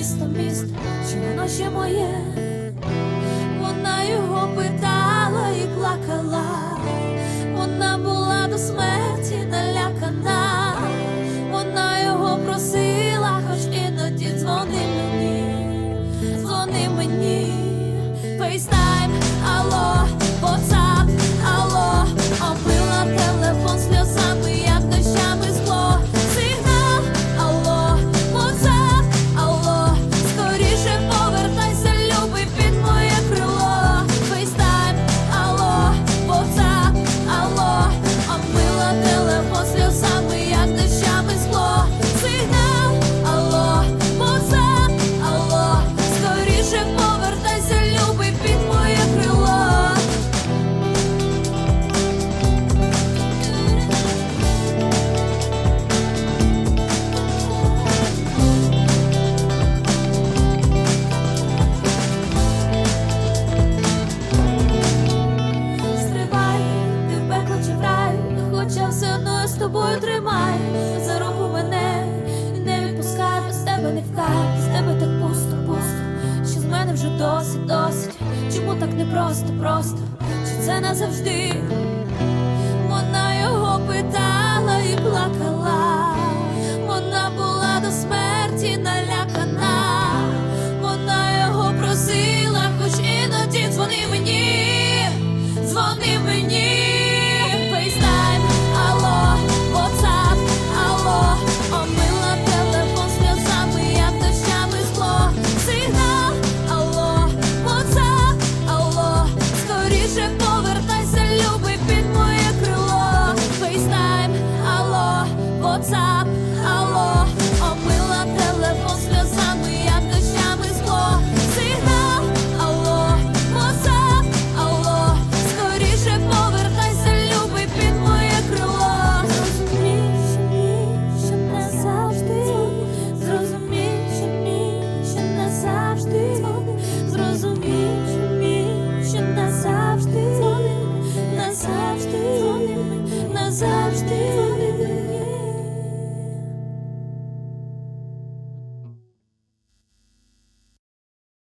місто, міст, чи воно ще моє? Вона його питала і плакала, вона була до смерті налякана, вона його просила, хоч іноді дзвони мені, дзвони мені, фейстайм, алло, вже досить, досить. Чому так не просто, просто? Чи це назавжди?